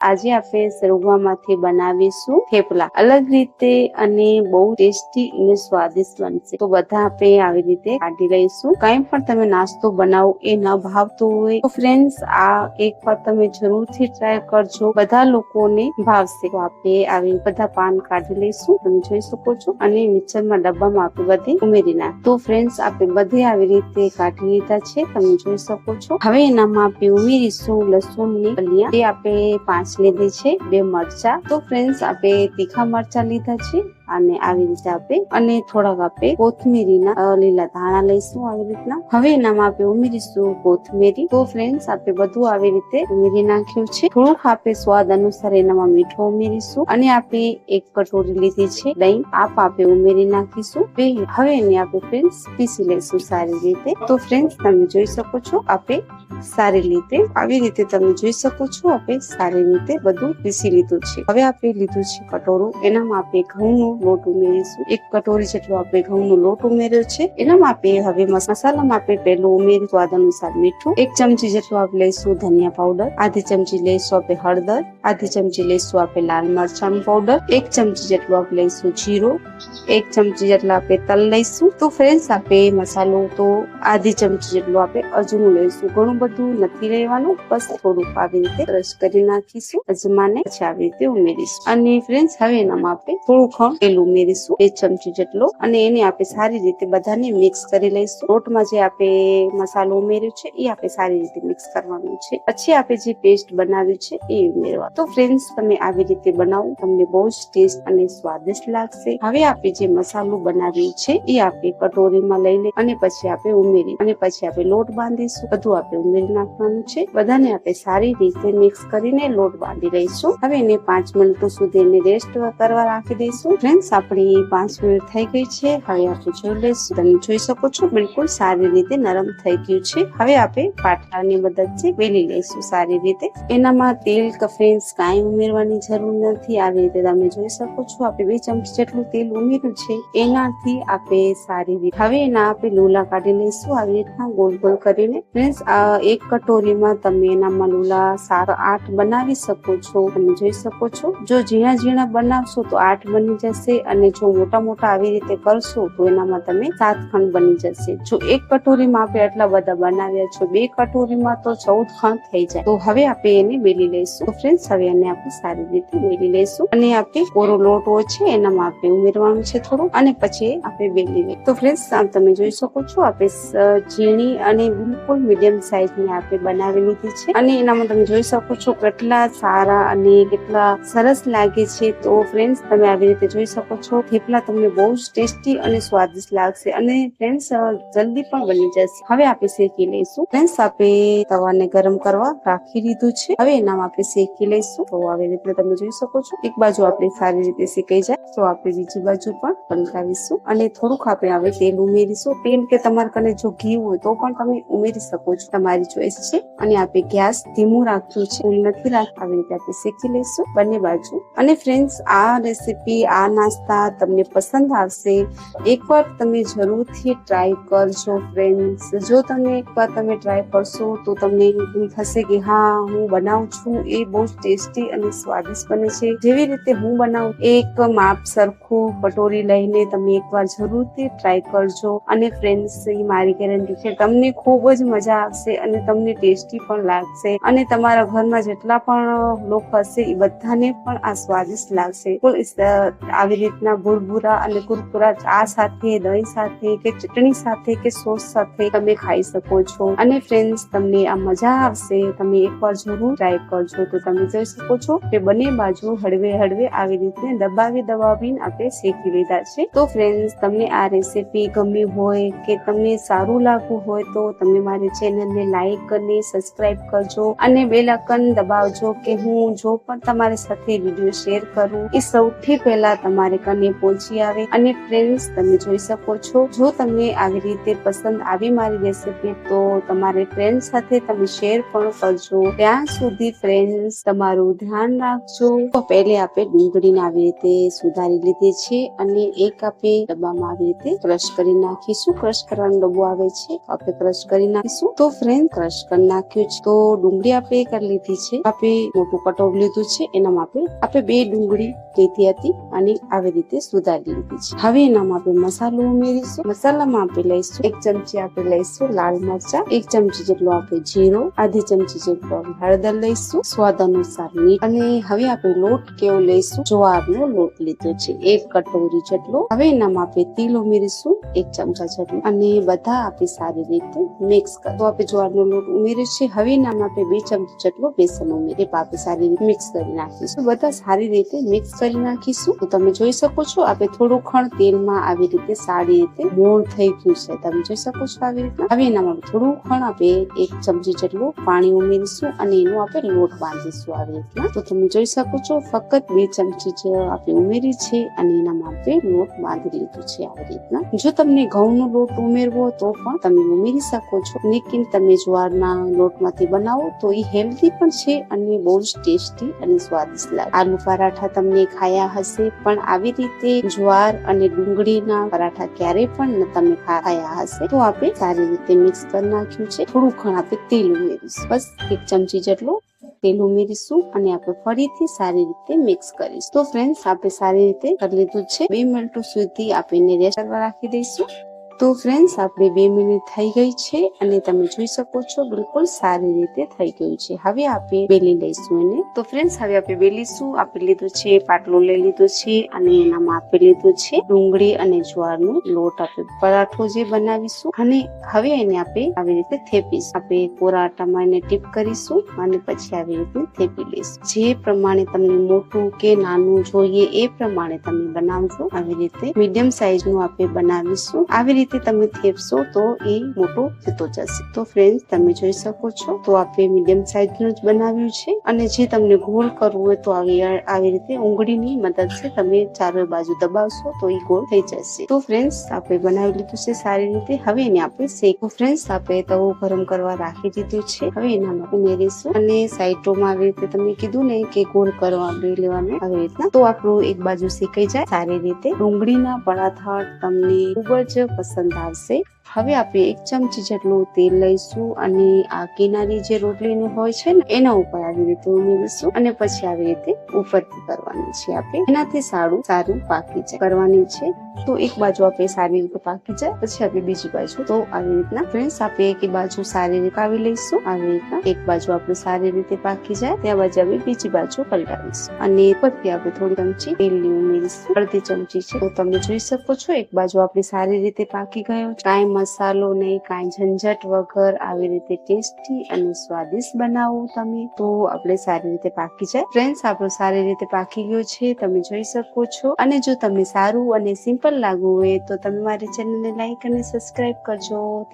આજે આપણે સરગવામાંથી બનાવીશું થેપલા. અલગ રીતે અને બહુ ટેસ્ટી અને સ્વાદિષ્ટ બનશે. તો બધા આપણે આવી રીતે કાઢી લઈશું. કઈ પણ તમે નાસ્તો બનાવો એ ન ભાવતો હોય તો ફ્રેન્ડ્સ આ એક વાર તમે જરૂરથી ટ્રાય કરજો. બધા લોકોને ભાવશે. તો આપણે આવી બધા પાન કાઢી લઈશું. તમે જોઈ શકો છો. અને મિક્સરમાં ડબ્બામાં આપણે બધી ઉમેરી નાખ. તો ફ્રેન્ડ્સ આપણે બધે આવી રીતે કાઢી લીધા છે. તમે જોઈ શકો છો. હવે એનામાં આપણે ઉમેરીશું લસણની કલિયા. એ આપણે પાંચ લીધી છે બે મરચા. તો ફ્રેન્ડ્સ આપણે તીખા મરચા લીધા છે. અને આવી રીતે આપણે અને થોડાક આપણે કોથમીરીના લીલા ધાણા લઈશું આવી રીતના. હવે એનામાં આપણે ઉમેરીશું કોથમીરી. તો ફ્રેન્ડ્સ આપણે બધું આવી રીતે ઉમેરી નાખ્યું છે. થોડુંક આપણે સ્વાદ અનુસાર એનામાં મીઠું ઉમેરીશું અને આપણે એક કટોરી લીધી છે દહીં. આપ આપણે ઉમેરી નાખીશું. બે- હવે એને આપણે ફ્રેન્ડ્સ પીસી લઈશું સારી રીતે. તો ફ્રેન્ડ્સ તમે જોઈ શકો છો આપણે સારી રીતે, આવી રીતે તમે જોઈ શકો છો આપણે સારી રીતે બધું પીસી લીધું છે. હવે આપણે લીધું છે કટોરું. એનામાં આપણે ઘઉંનો લોટ ઉમેરીશું એક કટોરી જેટલો આપણે ઘઉંનો લોટ ઉમેર્યો છે. એનામાં આપણે હવે મસાલામાં આપણે પહેલું ઉમેરી સ્વાદ અનુસાર મીઠું. એક ચમચી જેટલું આપણે લઈશું ધનિયા પાવડર આધી ચમચી લઈશું આપણે હળદર. આધી ચમચી લઈશું આપણે લાલ મરચાંનું પાવડર એક ચમચી જેટલું આપણે લઈશું જીરો. એક ચમચી જેટલા આપણે તલ લઈશું. તો ફ્રેન્ડ્સ આપણે મસાલો તો આધી ચમચી જેટલું આપણે અજમું લઈશું. ઘણું બધું નથી લેવાનું બસ થોડુંક આવી રીતે ક્રશ કરી નાખીશું. અજમાને પછી આવી રીતે ઉમેરીશું. અને ફ્રેન્ડ્સ હવે એનામાં આપણે થોડું ખણ તેલ ઉમેરીશું, બે ચમચી જેટલો. અને એને આપણે સારી રીતે બધાને મિક્સ કરી લઈશું. રોટમાં જે આપણે મસાલો ઉમેર્યો છે, એ આપણે સારી રીતે મિક્સ કરવાનું છે. પછી આપણે જે પેસ્ટ બનાવ્યું છે, એ ઉમેરવા તો ફ્રેન્ડ્સ તમે આવી રીતે બનાવો. તમને બહુ જ ટેસ્ટ અને સ્વાદિષ્ટ લાગશે. હવે આપણે જે મસાલો બનાવ્યું છે, એ આપણે કટોરીમાં લઈ લઈ અને પછી આપણે ઉમેરી. અને પછી આપણે લોટ બાંધીશું. બધું આપણે ઉમેરી નાખવાનું છે. બધાને આપણે સારી રીતે મિક્સ કરીને લોટ બાંધી લઈશું. હવે એને પાંચ મિનિટ સુધી એને રેસ્ટ કરવા રાખી દઈશું. ફ્રેન્ડ્સ આપણી પાંચ મિનિટ થઈ ગઈ છે. હવે આપણે જોઈ લઈશું. તમે જોઈ શકો છો, બિલકુલ સારી રીતે નરમ થઈ ગયું છે. હવે આપણે પાટલાની મદદથી વેલી લઈશું સારી રીતે. એનામાં તેલ ફ્રેન્ડ્સ કાંઈ ઉમેરવાની જરૂર નથી. આવી રીતે તમે જોઈ શકો છો, આપણે બે ચમચી જેટલું તેલ ઉમેર્યું છે. એનાથી આપણે સારી રીતે હવે એના આપણે લોલા કાઢી લઈશું. આવી રીતના ગોલ ગોલ કરીને. ફ્રેન્ડ્સ એક કટોરીમાં તમે એનામાં લોલા સાત, આઠ બનાવી શકો છો. તમે જોઈ શકો છો. જો ઝીણા ઝીણા બનાવશો તો આઠ બની જશે. અને જો મોટા મોટા આવી રીતે કરશો તો એનામાં તમે સાત ખંડ બની જશે. જો એક કટોરીમાં આપણે આટલા બધા બનાવ્યા છો, બે કટોરીમાં તો ચૌદ ખંડ થઈ જાય. તો હવે આપણે એને બેલી લઈશું. તો ફ્રેન્ડ્સ હવે એને આપણે સારી રીતે બેલી લઈશું. અને આપણે કોરો લોટો છે, એનામાં આપણે ઉમેરવાનું છે થોડું. અને પછી આપણે બેલી લઈએ તો ફ્રેન્ડ્સ આમ તમે જોઈ શકો છો, આપણે ઝીણી અને બિલકુલ મીડિયમ સાઈઝની આપણે બનાવી લીધી છે. અને એનામાં તમે જોઈ શકો છો, કેટલા સારા અને કેટલા સરસ લાગે છે. તો ફ્રેન્ડ્સ તમે આવી રીતે જોઈ શકો છો. થેપલા તમને બહુ જ ટેસ્ટી અને સ્વાદિષ્ટ લાગશે અને ફ્રેન્ડ્સ જલ્દી પણ બની જશે. હવે આપણે શેકી લઈશું. ફ્રેન્ડ્સ આપણે તવાને ગરમ કરવા રાખી દીધું છે. હવે એનામાં આપણે શેકી લઈશું. તો આવી રીતે તમે જોઈ શકો છો. એક બાજુ આપણે સારી રીતે શેકાઈ જાય. તો આપણે બીજી બાજુ પણ પલટાવીશું. અને થોડુંક આપણે હવે તેલ ઉમેરીશું. તેલ કે તમારા કને જો ઘી હોય તો પણ તમે ઉમેરી શકો છો. તમારી ચોઈસ છે. અને આપણે ગેસ ધીમું રાખ્યું છે. ફૂલ નથી રાખ્યું. આવી રીતે આપણે શેકી લઈશું. બંને બાજુ. અને ફ્રેન્ડ્સ આ રેસીપી આ નાસ્તા તમને પસંદ આવશે. એકવાર તમે જરૂરથી ટ્રાય કરજો ફ્રેન્ડ્સ જો તમે એકવાર તમે ટ્રાય કરશો તો તમને એમ થશે કે હા, હું બનાવું છું. એ બહુ જ ટેસ્ટી અને સ્વાદિષ્ટ બને છે. જેવી રીતે હું બનાવું, એક માપ સરખું કટોરી લઈને તમે એકવાર જરૂરથી ટ્રાય કરજો. અને ફ્રેન્ડ્સ એ મારી ગેરંટી છે, તમને ખૂબ જ મજા આવશે અને તમને ટેસ્ટી પણ લાગશે. અને તમારા ઘરમાં જેટલા પણ લોકો હશે એ બધાને પણ આ સ્વાદિષ્ટ લાગશે. ઇસ- આવી રીતના ભૂરભૂરા અને કુરકુરા ચા સાથે, દહીં સાથે કે ચટણી સાથે કે સોસ સાથે તમે ખાઈ શકો છો. અને ફ્રેન્ડ્સ તમને આ મજા આવશે. તમે એકવાર જરૂર ટ્રાય કરજો. તો તમે જોઈ શકો છો કે બંને બાજુ હળવે હળવે આવી રીતે દબાવી દબાવીને આપણે શેકી લીધા છે. તો ફ્રેન્ડ્સ તમને આ રેસીપી ગમી હોય કે તમને સારું લાગવું હોય તો તમે મારી ચેનલને લાઈક અને સબસ્ક્રાઇબ કરજો. અને બેલ આઇકન દબાવજો કે હું જો પણ તમારી સાથે વીડિયો શેર કરું, એ સૌથી પહેલા તમારા તમારે કને પહોંચી આવે અને ફ્રેન્ડ્સ તમે જોઈ શકો છો. જો તમને આવી રીતે પસંદ આવી મારી રેસીપી તો તમારે ફ્રેન્ડ સાથે તમે શેર પણ કરજો. ત્યાં સુધી ફ્રેન્ડ્સ તમારું ધ્યાન રાખજો. તો પહેલે આપણે ડુંગળીને આવી રીતે સુધારી લીધી છે અને એક આપણે ડબ્બામાં આવી રીતે ક્રશ કરી નાખીશું. ક્રશ કરવાનો ડબ્બો આવે છે આપણે ક્રશ કરી નાખીશું. તો ફ્રેન્ડ ક્રશ કરી નાખ્યું છે. તો ડુંગળી આપણે કરી લીધી છે. આપણે મોટું કટોર લીધું છે. એનામાં આપણે આપણે બે ડુંગળી લીધી હતી અને આવી રીતે સુધારી લીધી છે. હવે એનામાં આપણે મસાલો ઉમેરીશું. મસાલામાં આપણે લઈશું એક ચમચી આપણે લઈશું લાલ મરચા, એક ચમચી જેટલો આપણે જીરો, આધી ચમચી જેટલો હળદર લઈશું. સ્વાદ અનુસાર મીઠ અને હવે આપણે લોટ કેવો લઈશું? જવારનો લોટ લીધો છે, એક કટોરી જેટલો. હવે એનામાં આપણે તેલ ઉમેરીશું, એક ચમચા જેટલું. અને બધા આપણે સારી રીતે મિક્સ કરો. તો આપણે જુવારનો લોટ ઉમેરીએ છીએ હવે એનામાં આપણે બે ચમચી જેટલો બેસન ઉમેરી આપણે સારી રીતે મિક્સ કરી નાખીશું. બધા સારી રીતે મિક્સ કરી નાખીશું. તમે જોઈ શકો છો. આપણે થોડું ખણ તેલમાં આવી રીતે સારી રીતે મોણ થઈ ગયું છે. તમે જોઈ શકો છો આવી રીતના. હવે એનામાં થોડું ખણ આપણે એક ચમચી જેટલું પાણી ઉમેરીશું અને એનું આપણે લોટ બાંધીશું આવી રીતના. તો તમે જોઈ શકો છો, ફક્ત બે ચમચી જે આપણે ઉમેરી છે અને એનામાં આપણે લોટ બાંધી લીધું છે આવી રીતના. જો તમને ઘઉંનો લોટ ઉમેરવો તો પણ તમે ઉમેરી શકો છો. લેકિન તમે જ્વારના લોટમાંથી બનાવો તો એ હેલ્ધી પણ છે અને બહુ જ ટેસ્ટી અને સ્વાદિષ્ટ લાગે. આલુ પરાઠા તમને ખાયા હશે, પણ આવી રીતે જ્વાર અને ડુંગળીના પરાઠા ક્યારે પણ તમે ખાયા હશે, તો આપણે સારી રીતે મિક્સ કરી નાખ્યું છે. થોડું ઘણ આપણે તેલ ઉમેરીશું. બસ એક ચમચી જેટલું તેલ ઉમેરીશું અને આપણે ફરીથી સારી રીતે મિક્સ કરીશું. તો ફ્રેન્ડ્સ આપણે સારી રીતે કરી લીધું છે. બે મિનિટ સુધી આપણે રેસ્ટ કરવા રાખી દઈશું. તો ફ્રેન્ડ્સ આપણે બે મિનિટ થઈ ગઈ છે અને તમે જોઈ શકો છો બિલકુલ સારી રીતે થઈ ગયું છે. હવે આપણે બેલી લઈશું એને. તો ફ્રેન્ડ્સ હવે આપણે બેલીશું આપણે લીધું છે? પાટલું લઈ લીધું છે અને એનામાં આપણે લીધું છે ડુંગળી અને જ્વારનો લોટ આપણે પરાઠો જે બનાવીશું. અને હવે એને આપણે આવી રીતે થેપીશું. આપણે કોરા આટામાં એને ટીપ કરીશું અને પછી આવી રીતે થેપી લઈશું. જે પ્રમાણે તમને મોટું કે નાનું જોઈએ એ પ્રમાણે તમે બનાવજો. આવી રીતે મીડિયમ સાઈઝનું આપણે બનાવીશું. આવી રીતે તમે થેપશો તો એ મોટો થતો જશે. તો ફ્રેન્ડ તમે જોઈ શકો છો. તો આપણે મીડિયમ સાઈઝનું જ બનાવ્યું છે. અને જે તમને ગોળ કરવું હોય તો આવી આવી રીતે ઉંગળીની મદદથી તમે ચારે બાજુ દબાવશો તો એ ગોળ થઈ જશે. તો ફ્રેન્ડ્સ આપણે બનાવી લીધું છે સારી રીતે. હવે એને આપણે શેકવું ફ્રેન્ડ્સ આપણે તવો ગરમ કરવા રાખી દીધું છે. હવે એનામાં ઉમેરીશું. અને સાઈડોમાં આવી રીતે તમે કીધું ને કે ગોળ કરવા લઈ લેવાનું આવી રીતના. તો આપણું એક બાજુ શેકાઈ જાય. સારી રીતે ડુંગળીના પરાઠા તમને ખૂબ જ પસંદ આવશે. હવે આપણે એક ચમચી જેટલું તેલ લઈશું અને આ કિનારી જે રોટલીની હોય છે ને, એના ઉપર આવી રીતે ઉમેરીશું અને પછી આવી રીતે ઉપરથી કરવાની છે આપણે. એનાથી સારું સારું પાકી જાય, કરવાની છે. તો એક બાજુ આપણે સારી રીતે પાકી જાય, પછી આપણે બીજી બાજુ. તો આવી રીતના ફ્રેન્ડ્સ, આપણે એક બાજુ સારી રીતે આવી લઈશું, આવી રીતના એક બાજુ આપણે સારી રીતે પાકી જાય ત્યાં બાજુ આપણે બીજી બાજુ પલટાવીશું અને પછી આપણે થોડી ચમચી તેલની ઉમેરીશું. અડધી ચમચી છે. તો તમે જોઈ શકો છો, એક બાજુ આપણી સારી રીતે પાકી ગયો કાંઈ મસાલો નહીં, કાંઈ ઝંઝટ વગર આવી રીતે ટેસ્ટી અને સ્વાદિષ્ટ બનાવો તમે. તો આપણે સારી રીતે પાકી જાય. ફ્રેન્ડ્સ, આપણો સારી રીતે પાકી ગયો છે, તમે જોઈ શકો છો. અને જો તમને સારું અને સિમ્પલ લાગવું હોય તો તમે મારી ચેનલને લાઈક અને સબસ્ક્રાઇબ કરજો.